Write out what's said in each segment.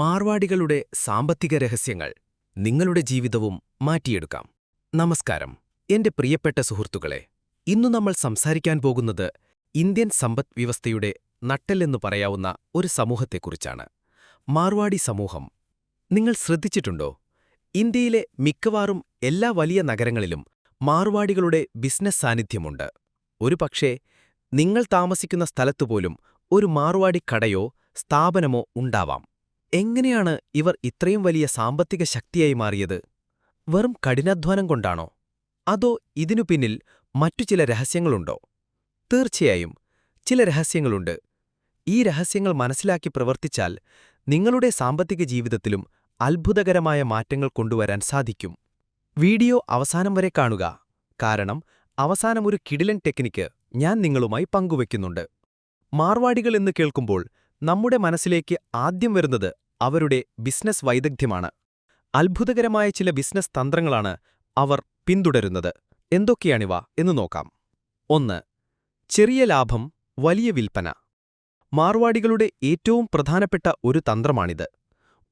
മാർവാടികളുടെ സാമ്പത്തിക രഹസ്യങ്ങൾ നിങ്ങളുടെ ജീവിതവും മാറ്റിയെടുക്കാം. നമസ്കാരം. എന്റെ പ്രിയപ്പെട്ട സുഹൃത്തുക്കളെ ഇന്നു നമ്മൾ സംസാരിക്കാൻ പോകുന്നത് ഇന്ത്യൻ സമ്പദ് വ്യവസ്ഥയുടെ നട്ടെല്ലെന്നു പറയാവുന്ന ഒരു സമൂഹത്തെക്കുറിച്ചാണ്. മാർവാടി സമൂഹം നിങ്ങൾ ശ്രദ്ധിച്ചിട്ടുണ്ടോ? ഇന്ത്യയിലെ മിക്കവാറും എല്ലാ വലിയ നഗരങ്ങളിലും മാർവാടികളുടെ ബിസിനസ് സാന്നിധ്യമുണ്ട്. ഒരുപക്ഷേ നിങ്ങൾ താമസിക്കുന്ന സ്ഥലത്തുപോലും ഒരു മാർവാടി കടയോ സ്ഥാപനമോ ഉണ്ടാവാം. എങ്ങനെയാണ് ഇവർ ഇത്രയും വലിയ സാമ്പത്തിക ശക്തിയായി മാറിയത്? വെറും കഠിനാധ്വാനം കൊണ്ടാണോ? അതോ ഇതിനു പിന്നിൽ മറ്റു ചില രഹസ്യങ്ങളുണ്ടോ? തീർച്ചയായും ചില രഹസ്യങ്ങളുണ്ട്. ഈ രഹസ്യങ്ങൾ മനസ്സിലാക്കി പ്രവർത്തിച്ചാൽ നിങ്ങളുടെ സാമ്പത്തിക ജീവിതത്തിലും അത്ഭുതകരമായ മാറ്റങ്ങൾ കൊണ്ടുവരാൻ സാധിക്കും. വീഡിയോ അവസാനം വരെ കാണുക. കാരണം അവസാനം ഒരു കിടിലൻ ടെക്നിക്ക് ഞാൻ നിങ്ങളുമായി പങ്കുവെക്കുന്നുണ്ട്. മാർവാടികൾ എന്ന് കേൾക്കുമ്പോൾ നമ്മുടെ മനസ്സിലേക്ക് ആദ്യം വരുന്നത് അവരുടെ ബിസിനസ് വൈദഗ്ധ്യമാണ്. അത്ഭുതകരമായ ചില ബിസിനസ് തന്ത്രങ്ങളാണ് അവർ പിന്തുടരുന്നത്. എന്തൊക്കെയാണിവ എന്ന് നോക്കാം. ഒന്ന് ചെറിയ ലാഭം വലിയ വിൽപ്പന. മാർവാടികളുടെ ഏറ്റവും പ്രധാനപ്പെട്ട ഒരു തന്ത്രമാണിത്.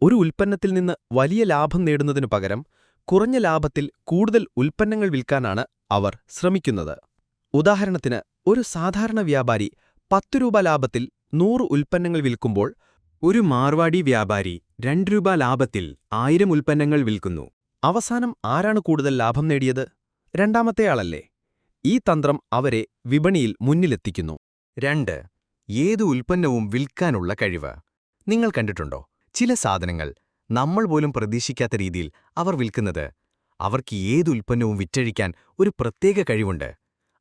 ഒരു ഉൽപ്പന്നത്തിൽ നിന്ന് വലിയ ലാഭം നേടുന്നതിനു പകരം കുറഞ്ഞ ലാഭത്തിൽ കൂടുതൽ ഉൽപ്പന്നങ്ങൾ വിൽക്കാനാണ് അവർ ശ്രമിക്കുന്നത്. ഉദാഹരണത്തിന് ഒരു സാധാരണ വ്യാപാരി പത്തു രൂപ ലാഭത്തിൽ നൂറ് ഉൽപ്പന്നങ്ങൾ വിൽക്കുമ്പോൾ ഒരു മാർവാടി വ്യാപാരി രണ്ട് രൂപ ലാഭത്തിൽ ആയിരം ഉൽപ്പന്നങ്ങൾ വിൽക്കുന്നു. അവസാനം ആരാണ് കൂടുതൽ ലാഭം നേടിയത്? രണ്ടാമത്തെയാളല്ലേ ഈ തന്ത്രം അവരെ വിപണിയിൽ മുന്നിലെത്തിക്കുന്നു. രണ്ട് ഏത് ഉൽപ്പന്നവും വിൽക്കാനുള്ള കഴിവ്? നിങ്ങൾ കണ്ടിട്ടുണ്ടോ? ചില സാധനങ്ങൾ നമ്മൾ പോലും പ്രതീക്ഷിക്കാത്ത രീതിയിൽ അവർ വിൽക്കുന്നത്. അവർക്ക് ഏത് ഉൽപ്പന്നവും വിറ്റഴിക്കാൻ ഒരു പ്രത്യേക കഴിവുണ്ട്.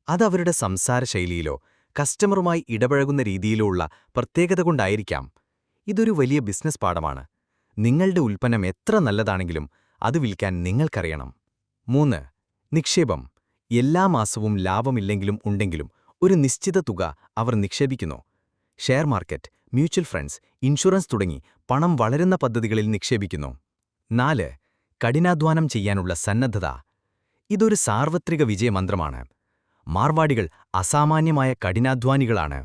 അതവരുടെ അവരുടെ സംസാര ശൈലിയിലോ കസ്റ്റമറുമായി ഇടപഴകുന്ന രീതിയിലോ ഉള്ള പ്രത്യേകത കൊണ്ടായിരിക്കാം. ഇതൊരു വലിയ ബിസിനസ് പാഠമാണ്. നിങ്ങളുടെ ഉൽപ്പന്നം എത്ര നല്ലതാണെങ്കിലും അത് വിൽക്കാൻ നിങ്ങൾക്കറിയണം. മൂന്ന് നിക്ഷേപം. എല്ലാ മാസവും ലാഭമില്ലെങ്കിലും ഉണ്ടെങ്കിലും ഒരു നിശ്ചിത തുക അവർ നിക്ഷേപിക്കുന്നു. Share market mutual funds insurance തുടങ്ങി പണം വളരുന്ന പദ്ധതികളിൽ നിക്ഷേപിക്കുന്നു. നാല് കഠിനാധ്വാനം ചെയ്യാനുള്ള സന്നദ്ധത. ഇതൊരു സാർവത്രിക വിജയമന്ത്രമാണ് മാർവാടികൾ അസാമാന്യമായ കഠിനാധ്വാനികളാണ്.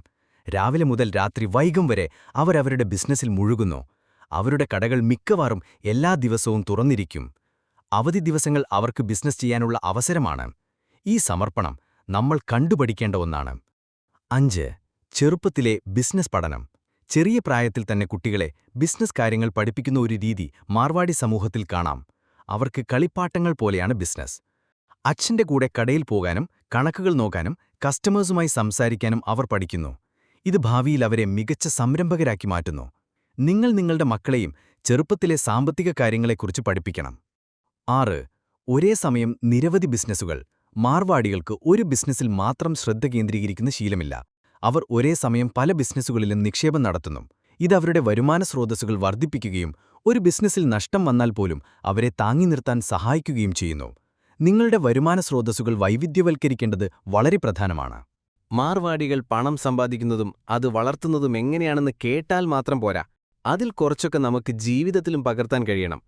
രാവിലെ മുതൽ രാത്രി വൈകും വരെ അവരവരുടെ ബിസിനസ്സിൽ മുഴുകുന്നു. അവരുടെ കടകൾ മിക്കവാറും എല്ലാ ദിവസവും തുറന്നിരിക്കും. അവധി ദിവസങ്ങൾ അവർക്ക് ബിസിനസ് ചെയ്യാനുള്ള അവസരമാണ്. ഈ സമർപ്പണം നമ്മൾ കണ്ടുപഠിക്കേണ്ട ഒന്നാണ്. അഞ്ച്. ചെറുപ്പത്തിലെ ബിസിനസ് പഠനം. ചെറിയ പ്രായത്തിൽ തന്നെ കുട്ടികളെ ബിസിനസ് കാര്യങ്ങൾ പഠിപ്പിക്കുന്ന ഒരു രീതി മാർവാടി സമൂഹത്തിൽ കാണാം. അവർക്ക് കളിപ്പാട്ടങ്ങൾ പോലെയാണ് ബിസിനസ്. അച്ഛന്റെ കൂടെ കടയിൽ പോകാനും കണക്കുകൾ നോക്കാനും കസ്റ്റമേഴ്സുമായി സംസാരിക്കാനും അവർ പഠിക്കുന്നു. ഇത് ഭാവിയിൽ അവരെ മികച്ച സംരംഭകരാക്കി മാറ്റുന്നു. നിങ്ങൾ നിങ്ങളുടെ മക്കളെയും ചെറുപ്പത്തിലെ സാമ്പത്തിക കാര്യങ്ങളെക്കുറിച്ച് പഠിപ്പിക്കണം. ആറ് ഒരേ സമയം നിരവധി ബിസിനസ്സുകൾ. മാർവാടികൾക്ക് ഒരു ബിസിനസ്സിൽ മാത്രം ശ്രദ്ധ കേന്ദ്രീകരിക്കുന്ന ശീലമില്ല. അവർ ഒരേ സമയം പല ബിസിനസ്സുകളിലും നിക്ഷേപം നടത്തുന്നു. ഇത് അവരുടെ വരുമാന സ്രോതസ്സുകൾ വർദ്ധിപ്പിക്കുകയും ഒരു ബിസിനസ്സിൽ നഷ്ടം വന്നാൽ പോലും അവരെ താങ്ങി നിർത്താൻ സഹായിക്കുകയും ചെയ്യുന്നു. നിങ്ങളുടെ വരുമാന സ്രോതസ്സുകൾ വൈവിധ്യവൽക്കരിക്കേണ്ടത് വളരെ പ്രധാനമാണ്. മാർവാടികൾ പണം സമ്പാദിക്കുന്നതും അത് വളർത്തുന്നതും എങ്ങനെയാണെന്ന് കേട്ടാൽ മാത്രം പോരാ. അതിൽ കുറച്ചൊക്കെ നമുക്ക് ജീവിതത്തിലും പകർത്താൻ കഴിയണം.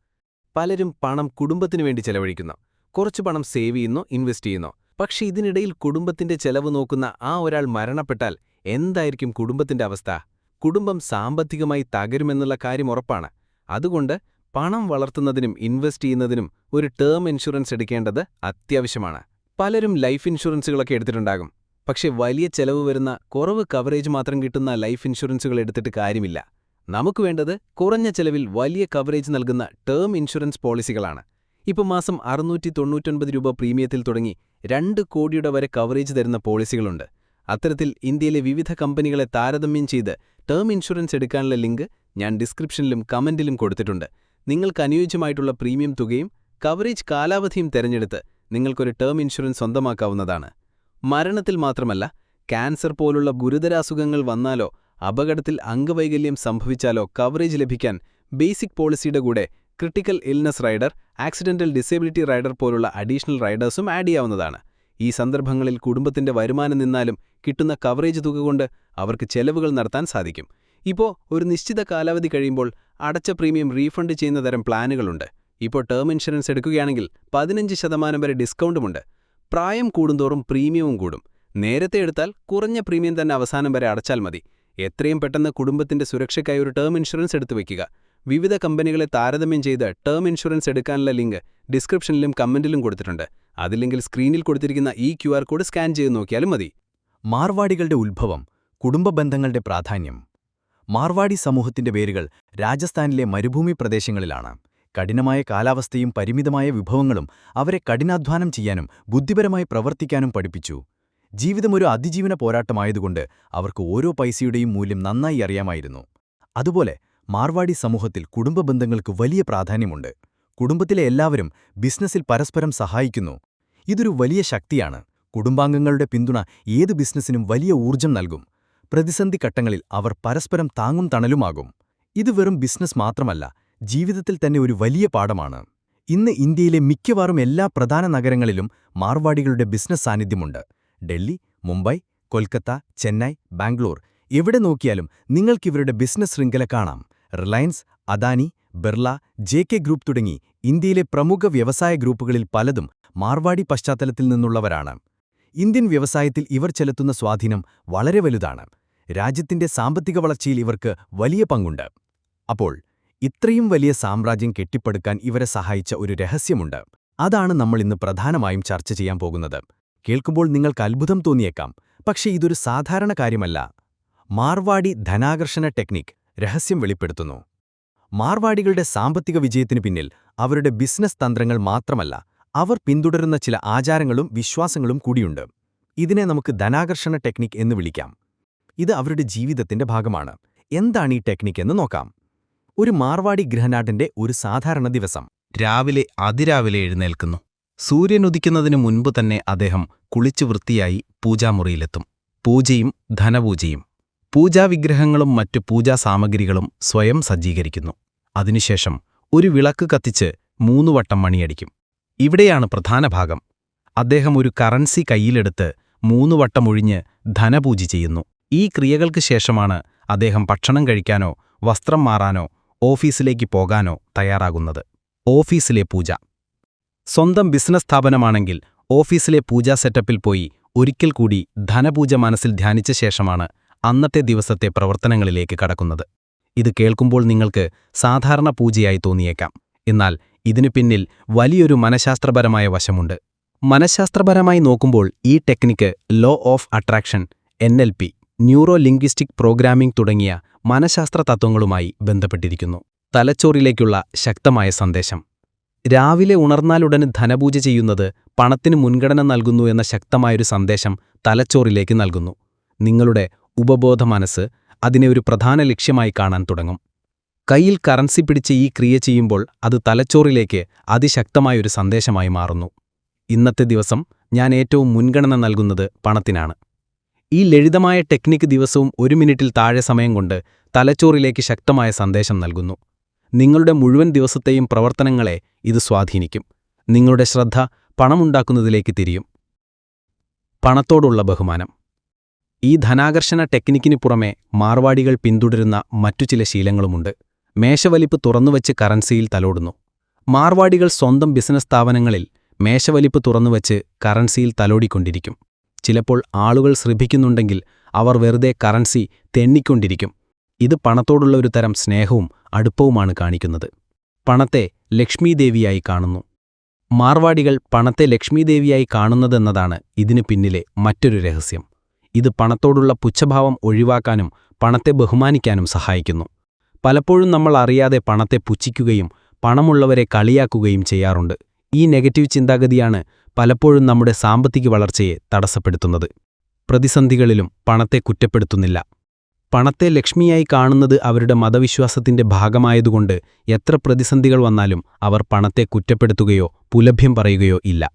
പലരും പണം കുടുംബത്തിനു വേണ്ടി ചെലവഴിക്കുന്നു. കുറച്ച് പണം സേവ് ചെയ്യുന്നു ഇൻവെസ്റ്റ് ചെയ്യുന്നു. പക്ഷെ ഇതിനിടയിൽ കുടുംബത്തിന്റെ ചെലവ് നോക്കുന്ന ആ ഒരാൾ മരണപ്പെട്ടാൽ എന്തായിരിക്കും കുടുംബത്തിന്റെ അവസ്ഥ? കുടുംബം സാമ്പത്തികമായി തകരുമെന്നുള്ള കാര്യം ഉറപ്പാണ്. അതുകൊണ്ട് പണം വളർത്തുന്നതിനും ഇൻവെസ്റ്റ് ചെയ്യുന്നതിനും ഒരു ടേം ഇൻഷുറൻസ് എടുക്കേണ്ടത് അത്യാവശ്യമാണ്. പലരും ലൈഫ് ഇൻഷുറൻസുകളൊക്കെ എടുത്തിട്ടുണ്ടാകും. പക്ഷെ വലിയ ചെലവ് വരുന്ന കുറവ് കവറേജ് മാത്രം കിട്ടുന്ന ലൈഫ് ഇൻഷുറൻസുകൾ എടുത്തിട്ട് കാര്യമില്ല. നമുക്ക് വേണ്ടത് കുറഞ്ഞ ചെലവിൽ വലിയ കവറേജ് നൽകുന്ന ടേം ഇൻഷുറൻസ് പോളിസികളാണ് ഇപ്പം മാസം അറുന്നൂറ്റി തൊണ്ണൂറ്റൊൻപത് രൂപ പ്രീമിയത്തിൽ തുടങ്ങി രണ്ട് കോടിയുടെ വരെ കവറേജ് തരുന്ന പോളിസികളുണ്ട് അത്തരത്തിൽ ഇന്ത്യയിലെ വിവിധ കമ്പനികളെ താരതമ്യം ചെയ്ത് ടേം ഇൻഷുറൻസ് എടുക്കാനുള്ള ലിങ്ക് ഞാൻ ഡിസ്ക്രിപ്ഷനിലും കമന്റിലും കൊടുത്തിട്ടുണ്ട്. നിങ്ങൾക്ക് അനുയോജ്യമായിട്ടുള്ള പ്രീമിയം തുകയും കവറേജ് കാലാവധിയും തിരഞ്ഞെടുത്ത് നിങ്ങൾക്കൊരു ടേം ഇൻഷുറൻസ് സ്വന്തമാക്കാവുന്നതാണ്. മരണത്തിൽ മാത്രമല്ല ക്യാൻസർ പോലുള്ള ഗുരുതരാസുഖങ്ങൾ വന്നാലോ അപകടത്തിൽ അംഗവൈകല്യം സംഭവിച്ചാലോ കവറേജ് ലഭിക്കാൻ ബേസിക് പോളിസിയുടെ കൂടെ critical illness rider accidental disability rider പോലുള്ള അഡീഷണൽ റൈഡേഴ്സും ആഡ് ചെയ്യാവുന്നതാണ്. ഈ സന്ദർഭങ്ങളിൽ കുടുംബത്തിന്റെ വരുമാനം നിന്നാലും കിട്ടുന്ന കവറേജ് തുക കൊണ്ട് അവർക്ക് ചെലവുകൾ നടത്താൻ സാധിക്കും. ഇപ്പോൾ ഒരു നിശ്ചിത കാലാവധി കഴിയുമ്പോൾ അടച്ച പ്രീമിയം റീഫണ്ട് ചെയ്യുന്ന തരം പ്ലാനുകളുണ്ട്. ഇപ്പോൾ ടേം ഇൻഷുറൻസ് എടുക്കുകയാണെങ്കിൽ പതിനഞ്ച് ശതമാനം വരെ ഡിസ്കൗണ്ടുമുണ്ട്. പ്രായം കൂടുന്തോറും പ്രീമിയവും കൂടും. നേരത്തെ എടുത്താൽ കുറഞ്ഞ പ്രീമിയം തന്നെ അവസാനം വരെ അടച്ചാൽ മതി. എത്രയും പെട്ടെന്ന് കുടുംബത്തിന്റെ സുരക്ഷയ്ക്കായി ഒരു ടേം ഇൻഷുറൻസ് എടുത്തു വയ്ക്കുക. വിവിധ കമ്പനികളെ താരതമ്യം ചെയ്ത് ടേം ഇൻഷുറൻസ് എടുക്കാനുള്ള ലിങ്ക് ഡിസ്ക്രിപ്ഷനിലും കമന്റിലും കൊടുത്തിട്ടുണ്ട്. അതില്ലെങ്കിൽ സ്ക്രീനിൽ കൊടുത്തിരിക്കുന്ന ഈ ക്യു കോഡ് സ്കാൻ ചെയ്ത് നോക്കിയാലും മതി. മാർവാടികളുടെ ഉത്ഭവം കുടുംബ ബന്ധങ്ങളുടെ പ്രാധാന്യം. മാർവാടി സമൂഹത്തിന്റെ വേരുകൾ രാജസ്ഥാനിലെ മരുഭൂമി പ്രദേശങ്ങളിലാണ്. കഠിനമായ കാലാവസ്ഥയും പരിമിതമായ വിഭവങ്ങളും അവരെ കഠിനാധ്വാനം ചെയ്യാനും ബുദ്ധിപരമായി പ്രവർത്തിക്കാനും പഠിപ്പിച്ചു. ജീവിതം ഒരു അതിജീവന പോരാട്ടമായതുകൊണ്ട് അവർക്ക് ഓരോ പൈസയുടെയും മൂല്യം നന്നായി അറിയാമായിരുന്നു. അതുപോലെ മാർവാടി സമൂഹത്തിൽ കുടുംബ ബന്ധങ്ങൾക്ക് വലിയ പ്രാധാന്യമുണ്ട്. കുടുംബത്തിലെ എല്ലാവരും ബിസിനസ്സിൽ പരസ്പരം സഹായിക്കുന്നു. ഇതൊരു വലിയ ശക്തിയാണ്. കുടുംബാംഗങ്ങളുടെ പിന്തുണ ഏത് ബിസിനസ്സിനും വലിയ ഊർജം നൽകും. പ്രതിസന്ധി ഘട്ടങ്ങളിൽ അവർ പരസ്പരം താങ്ങും തണലുമാകും. ഇത് വെറും ബിസിനസ് മാത്രമല്ല ജീവിതത്തിൽ തന്നെ ഒരു വലിയ പാഠമാണ്. ഇന്ന് ഇന്ത്യയിലെ മിക്കവാറും എല്ലാ പ്രധാന നഗരങ്ങളിലും മാർവാടികളുടെ ബിസിനസ് സാന്നിധ്യമുണ്ട്. ഡൽഹി മുംബൈ കൊൽക്കത്ത ചെന്നൈ ബാംഗ്ലൂർ. എവിടെ നോക്കിയാലും നിങ്ങൾക്കിവരുടെ ബിസിനസ് ശൃംഖല കാണാം. Reliance Adani Birla J K group തുടങ്ങി ഇന്ത്യയിലെ പ്രമുഖ വ്യവസായ ഗ്രൂപ്പുകളിൽ പലതും മാർവാടി പശ്ചാത്തലത്തിൽ നിന്നുള്ളവരാണ്. ഇന്ത്യൻ വ്യവസായത്തിൽ ഇവർ ചെലുത്തുന്ന സ്വാധീനം വളരെ വലുതാണ്. രാജ്യത്തിന്റെ സാമ്പത്തിക വളർച്ചയിൽ ഇവർക്ക് വലിയ പങ്കുണ്ട്. അപ്പോൾ ഇത്രയും വലിയ സാമ്രാജ്യം കെട്ടിപ്പടുക്കാൻ ഇവരെ സഹായിച്ച ഒരു രഹസ്യമുണ്ട്. അതാണ് നമ്മൾ ഇന്ന് പ്രധാനമായും ചർച്ച ചെയ്യാൻ പോകുന്നത്. കേൾക്കുമ്പോൾ നിങ്ങൾക്ക് അത്ഭുതം തോന്നിയേക്കാം. പക്ഷേ ഇതൊരു സാധാരണ കാര്യമല്ല. മാർവാടി ധനാകർഷണ ടെക്നിക് രഹസ്യം വെളിപ്പെടുത്തുന്നു. മാർവാടികളുടെ സാമ്പത്തിക വിജയത്തിനു പിന്നിൽ അവരുടെ ബിസിനസ് തന്ത്രങ്ങൾ മാത്രമല്ല അവർ പിന്തുടരുന്ന ചില ആചാരങ്ങളും വിശ്വാസങ്ങളും കൂടിയുണ്ട്. ഇതിനെ നമുക്ക് ധനാകർഷണ ടെക്നിക് എന്ന് വിളിക്കാം. ഇത് അവരുടെ ജീവിതത്തിന്റെ ഭാഗമാണ്. എന്താണ് ഈ ടെക്നിക് എന്ന് നോക്കാം. ഒരു മാർവാടി ഗൃഹനാട്ടിന്റെ ഒരു സാധാരണ ദിവസം രാവിലെ അതിരാവിലെ എഴുന്നേൽക്കുന്നു. സൂര്യൻ ഉദിക്കുന്നതിനു മുൻപ് തന്നെ അദ്ദേഹം കുളിച്ചു വൃത്തിയായി പൂജാമുറിയിലെത്തും. പൂജയും ധനപൂജയും. പൂജാവിഗ്രഹങ്ങളും മറ്റു പൂജാസാമഗ്രികളും സ്വയം സജ്ജീകരിക്കുന്നു. അതിനുശേഷം ഒരു വിളക്ക് കത്തിച്ച് മൂന്നുവട്ടം മണിയടിക്കും. ഇവിടെയാണ് പ്രധാന ഭാഗം. അദ്ദേഹം ഒരു കറൻസി കൈയിലെടുത്ത് മൂന്നു വട്ടം ഒഴിഞ്ഞ് ധനപൂജ ചെയ്യുന്നു. ഈ ക്രിയകൾക്ക് ശേഷമാണ് അദ്ദേഹം ഭക്ഷണം കഴിക്കാനോ വസ്ത്രം മാറാനോ ഓഫീസിലേക്ക് പോകാനോ തയ്യാറാകുന്നത്. ഓഫീസിലെ പൂജ. സ്വന്തം ബിസിനസ് സ്ഥാപനമാണെങ്കിൽ ഓഫീസിലെ പൂജാ സെറ്റപ്പിൽ പോയി ഒരിക്കൽ കൂടി ധനപൂജ മനസ്സിൽ ധ്യാനിച്ച ശേഷമാണ് അന്നത്തെ ദിവസത്തെ പ്രവർത്തനങ്ങളിലേക്ക് കടക്കുന്നത്. ഇത് കേൾക്കുമ്പോൾ നിങ്ങൾക്ക് സാധാരണ പൂജയായി തോന്നിയേക്കാം. എന്നാൽ ഇതിനു പിന്നിൽ വലിയൊരു മനഃശാസ്ത്രപരമായ വശമുണ്ട്. മനഃശാസ്ത്രപരമായി നോക്കുമ്പോൾ ഈ technique law of attraction N L P neuro linguistic programming തുടങ്ങിയ മനഃശാസ്ത്ര തത്വങ്ങളുമായി ബന്ധപ്പെട്ടിരിക്കുന്നു. തലച്ചോറിലേക്കുള്ള ശക്തമായ സന്ദേശം. രാവിലെ ഉണർന്നാലുടൻ ധനപൂജ ചെയ്യുന്നത് പണത്തിന് മുൻഗണന നൽകുന്നു എന്ന ശക്തമായൊരു സന്ദേശം തലച്ചോറിലേക്ക് നൽകുന്നു. നിങ്ങളുടെ ഉപബോധ മനസ്സ് അതിനെ ഒരു പ്രധാന ലക്ഷ്യമായി കാണാൻ തുടങ്ങും. കയ്യിൽ കറൻസി പിടിച്ച് ഈ ക്രിയ ചെയ്യുമ്പോൾ അത് തലച്ചോറിലേക്ക് അതിശക്തമായൊരു സന്ദേശമായി മാറുന്നു. ഇന്നത്തെ ദിവസം ഞാൻ ഏറ്റവും മുൻഗണന നൽകുന്നത് പണത്തിനാണ്. ഈ ലളിതമായ ടെക്നിക്ക് ദിവസവും ഒരു മിനിറ്റിൽ താഴെ സമയം കൊണ്ട് തലച്ചോറിലേക്ക് ശക്തമായ സന്ദേശം നൽകുന്നു. നിങ്ങളുടെ മുഴുവൻ ദിവസത്തെയും പ്രവർത്തനങ്ങളെ ഇത് സ്വാധീനിക്കും. നിങ്ങളുടെ ശ്രദ്ധ പണമുണ്ടാക്കുന്നതിലേക്ക് തിരിയും. പണത്തോടുള്ള ബഹുമാനം. ഈ ധനാകർഷണ ടെക്നിക്കിനു പുറമെ മാർവാടികൾ പിന്തുടരുന്ന മറ്റു ചില ശീലങ്ങളുമുണ്ട്. മേശവലിപ്പ് തുറന്നുവച്ച് കറൻസിയിൽ തലോടുന്നു. മാർവാടികൾ സ്വന്തം ബിസിനസ് സ്ഥാപനങ്ങളിൽ മേശവലിപ്പ് തുറന്നുവച്ച് കറൻസിയിൽ തലോടിക്കൊണ്ടിരിക്കും. ചിലപ്പോൾ ആളുകൾ ശ്രദ്ധിക്കുന്നുണ്ടെങ്കിൽ അവർ വെറുതെ കറൻസി തെന്നിക്കൊണ്ടിരിക്കും. ഇത് പണത്തോടുള്ള ഒരു തരം സ്നേഹവും അടുപ്പവുമാണ് കാണിക്കുന്നത്. പണത്തെ ലക്ഷ്മീദേവിയായി കാണുന്നു. മാർവാടികൾ പണത്തെ ലക്ഷ്മീദേവിയായി കാണുന്നതെന്നതാണ് ഇതിനു പിന്നിലെ മറ്റൊരു രഹസ്യം. ഇത് പണത്തോടുള്ള പുച്ഛഭാവം ഒഴിവാക്കാനും പണത്തെ ബഹുമാനിക്കാനും സഹായിക്കുന്നു. പലപ്പോഴും നമ്മൾ അറിയാതെ പണത്തെ പുച്ഛിക്കുകയും പണമുള്ളവരെ കളിയാക്കുകയും ചെയ്യാറുണ്ട്. ഈ നെഗറ്റീവ് ചിന്താഗതിയാണ് പലപ്പോഴും നമ്മുടെ സാമ്പത്തിക വളർച്ചയെ തടസ്സപ്പെടുത്തുന്നത്. പ്രതിസന്ധികളിലും പണത്തെ കുറ്റപ്പെടുത്തുന്നില്ല. പണത്തെ ലക്ഷ്മിയായി കാണുന്നത് അവരുടെ മതവിശ്വാസത്തിന്റെ ഭാഗമായതുകൊണ്ട് എത്ര പ്രതിസന്ധികൾ വന്നാലും അവർ പണത്തെ കുറ്റപ്പെടുത്തുകയോ പുലഭ്യം പറയുകയോ ഇല്ല.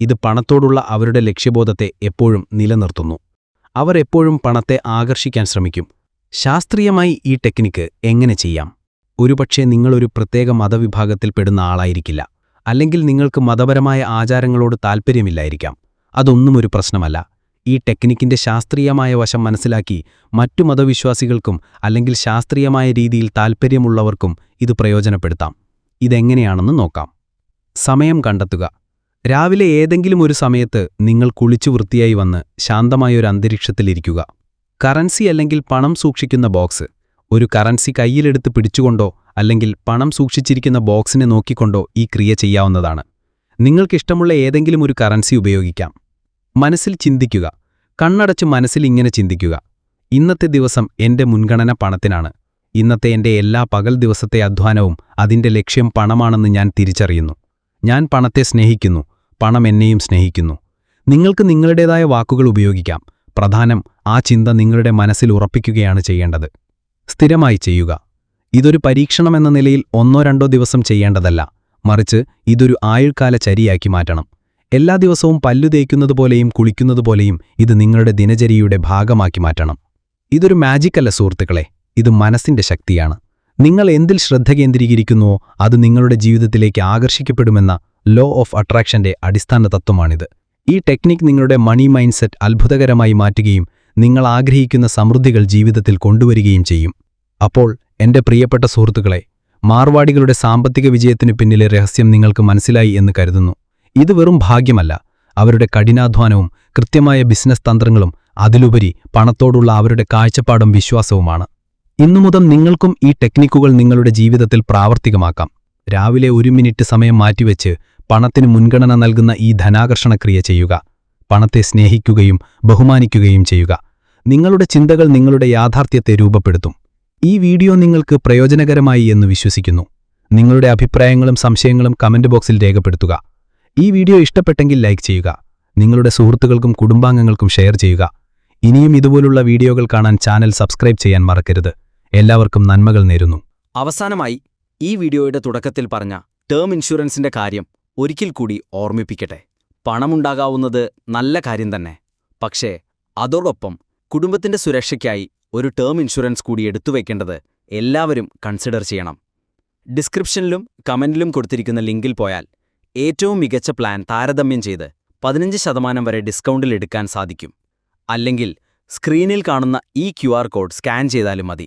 ഇത് പണത്തോടുള്ള അവരുടെ ലക്ഷ്യബോധത്തെ എപ്പോഴും നിലനിർത്തുന്നു. അവർ എപ്പോഴും പണത്തെ ആകർഷിക്കാൻ ശ്രമിക്കും. ശാസ്ത്രീയമായി ഈ ടെക്നിക്ക് എങ്ങനെ ചെയ്യാം? ഒരുപക്ഷെ നിങ്ങളൊരു പ്രത്യേക മതവിഭാഗത്തിൽപ്പെടുന്ന ആളായിരിക്കില്ല. അല്ലെങ്കിൽ നിങ്ങൾക്ക് മതപരമായ ആചാരങ്ങളോട് താൽപ്പര്യമില്ലായിരിക്കാം. അതൊന്നും ഒരു പ്രശ്നമല്ല. ഈ ടെക്നിക്കിന്റെ ശാസ്ത്രീയമായ വശം മനസ്സിലാക്കി മറ്റു മതവിശ്വാസികൾക്കും അല്ലെങ്കിൽ ശാസ്ത്രീയമായ രീതിയിൽ താൽപ്പര്യമുള്ളവർക്കും ഇത് പ്രയോജനപ്പെടുത്താം. ഇതെങ്ങനെയാണെന്ന് നോക്കാം. സമയം കണ്ടെത്തുക. രാവിലെ ഏതെങ്കിലും ഒരു സമയത്ത് നിങ്ങൾ കുളിച്ചു വൃത്തിയായി വന്ന് ശാന്തമായൊരു അന്തരീക്ഷത്തിലിരിക്കുക കറൻസി അല്ലെങ്കിൽ പണം സൂക്ഷിക്കുന്ന ബോക്സ്. ഒരു കറൻസി കയ്യിലെടുത്ത് പിടിച്ചുകൊണ്ടോ അല്ലെങ്കിൽ പണം സൂക്ഷിച്ചിരിക്കുന്ന ബോക്സിനെ നോക്കിക്കൊണ്ടോ ഈ ക്രിയ ചെയ്യാവുന്നതാണ്. നിങ്ങൾക്കിഷ്ടമുള്ള ഏതെങ്കിലും ഒരു കറൻസി ഉപയോഗിക്കാം. മനസ്സിൽ ചിന്തിക്കുക. കണ്ണടച്ച് മനസ്സിൽ ഇങ്ങനെ ചിന്തിക്കുക. ഇന്നത്തെ ദിവസം എന്റെ മുൻഗണന പണത്തിനാണ്. ഇന്നത്തെ എന്റെ എല്ലാ പകൽ ദിവസത്തെ അധ്വാനവും അതിന്റെ ലക്ഷ്യം പണമാണെന്ന് ഞാൻ തിരിച്ചറിയുന്നു. ഞാൻ പണത്തെ സ്നേഹിക്കുന്നു. പണം എന്നെയും സ്നേഹിക്കുന്നു. നിങ്ങൾക്ക് നിങ്ങളുടേതായ വാക്കുകൾ ഉപയോഗിക്കാം. പ്രധാനം ആ ചിന്ത നിങ്ങളുടെ മനസ്സിൽ ഉറപ്പിക്കുകയാണ് ചെയ്യേണ്ടത്. സ്ഥിരമായി ചെയ്യുക. ഇതൊരു പരീക്ഷണമെന്ന നിലയിൽ ഒന്നോ രണ്ടോ ദിവസം ചെയ്യേണ്ടതല്ല. മറിച്ച് ഇതൊരു ആയുൾക്കാല ചരിയാക്കി മാറ്റണം. എല്ലാ ദിവസവും പല്ലു തേക്കുന്നതുപോലെയും കുളിക്കുന്നതുപോലെയും ഇത് നിങ്ങളുടെ ദിനചര്യയുടെ ഭാഗമാക്കി മാറ്റണം. ഇതൊരു മാജിക്കല്ല സുഹൃത്തുക്കളെ ഇത് മനസ്സിന്റെ ശക്തിയാണ്. നിങ്ങൾ എന്തിൽ ശ്രദ്ധ കേന്ദ്രീകരിക്കുന്നുവോ അത് നിങ്ങളുടെ ജീവിതത്തിലേക്ക് ആകർഷിക്കപ്പെടുമെന്ന ലോ ഓഫ് അട്രാക്ഷന്റെ അടിസ്ഥാന തത്വമാണിത്. ഈ ടെക്നിക് നിങ്ങളുടെ മണി മൈൻഡ്സെറ്റ് അത്ഭുതകരമായി മാറ്റുകയും നിങ്ങൾ ആഗ്രഹിക്കുന്ന സമൃദ്ധികൾ ജീവിതത്തിൽ കൊണ്ടുവരികയും ചെയ്യും. അപ്പോൾ എന്റെ പ്രിയപ്പെട്ട സുഹൃത്തുക്കളെ മാർവാടികളുടെ സാമ്പത്തിക വിജയത്തിനു പിന്നിലെ രഹസ്യം നിങ്ങൾക്ക് മനസ്സിലായി എന്ന് കരുതുന്നു. ഇത് വെറും ഭാഗ്യമല്ല. അവരുടെ കഠിനാധ്വാനവും കൃത്യമായ ബിസിനസ് തന്ത്രങ്ങളും അതിലുപരി പണത്തോടുള്ള അവരുടെ കാഴ്ചപ്പാടും വിശ്വാസവുമാണ്. ഇന്നു മുതൽ നിങ്ങൾക്കും ഈ ടെക്നിക്കുകൾ നിങ്ങളുടെ ജീവിതത്തിൽ പ്രാവർത്തികമാക്കാം. രാവിലെ ഒരു മിനിറ്റ് സമയം മാറ്റിവെച്ച് പണത്തിന് മുൻഗണന നൽകുന്ന ഈ ധനാകർഷണക്രിയ ചെയ്യുക. പണത്തെ സ്നേഹിക്കുകയും ബഹുമാനിക്കുകയും ചെയ്യുക. നിങ്ങളുടെ ചിന്തകൾ നിങ്ങളുടെ യാഥാർത്ഥ്യത്തെ രൂപപ്പെടുത്തും. ഈ വീഡിയോ നിങ്ങൾക്ക് പ്രയോജനകരമായി എന്ന് വിശ്വസിക്കുന്നു. നിങ്ങളുടെ അഭിപ്രായങ്ങളും സംശയങ്ങളും കമന്റ് ബോക്സിൽ രേഖപ്പെടുത്തുക. ഈ വീഡിയോ ഇഷ്ടപ്പെട്ടെങ്കിൽ ലൈക്ക് ചെയ്യുക. നിങ്ങളുടെ സുഹൃത്തുക്കൾക്കും കുടുംബാംഗങ്ങൾക്കും ഷെയർ ചെയ്യുക. ഇനിയും ഇതുപോലുള്ള വീഡിയോകൾ കാണാൻ ചാനൽ സബ്സ്ക്രൈബ് ചെയ്യാൻ മറക്കരുത്. എല്ലാവർക്കും നന്മകൾ നേരുന്നു. അവസാനമായി ഈ വീഡിയോയുടെ തുടക്കത്തിൽ പറഞ്ഞ ടേം ഇൻഷുറൻസിന്റെ കാര്യം ഒരിക്കൽ കൂടി ഓർമ്മിപ്പിക്കട്ടെ. പണമുണ്ടാകാവുന്നത് നല്ല കാര്യം തന്നെ. പക്ഷേ അതോടൊപ്പം കുടുംബത്തിന്റെ സുരക്ഷയ്ക്കായി ഒരു ടേം ഇൻഷുറൻസ് കൂടി എടുത്തു എടുത്തുവെക്കേണ്ടത് എല്ലാവരും കൺസിഡർ ചെയ്യണം. ഡിസ്ക്രിപ്ഷനിലും കമന്റിലും കൊടുത്തിരിക്കുന്ന ലിങ്കിൽ പോയാൽ ഏറ്റവും മികച്ച പ്ലാൻ താരതമ്യം ചെയ്ത് പതിനഞ്ച് ശതമാനം വരെ ഡിസ്കൗണ്ടിൽ എടുക്കാൻ സാധിക്കും. അല്ലെങ്കിൽ സ്ക്രീനിൽ കാണുന്ന ഈ ക്യു കോഡ് സ്കാൻ ചെയ്താലും മതി.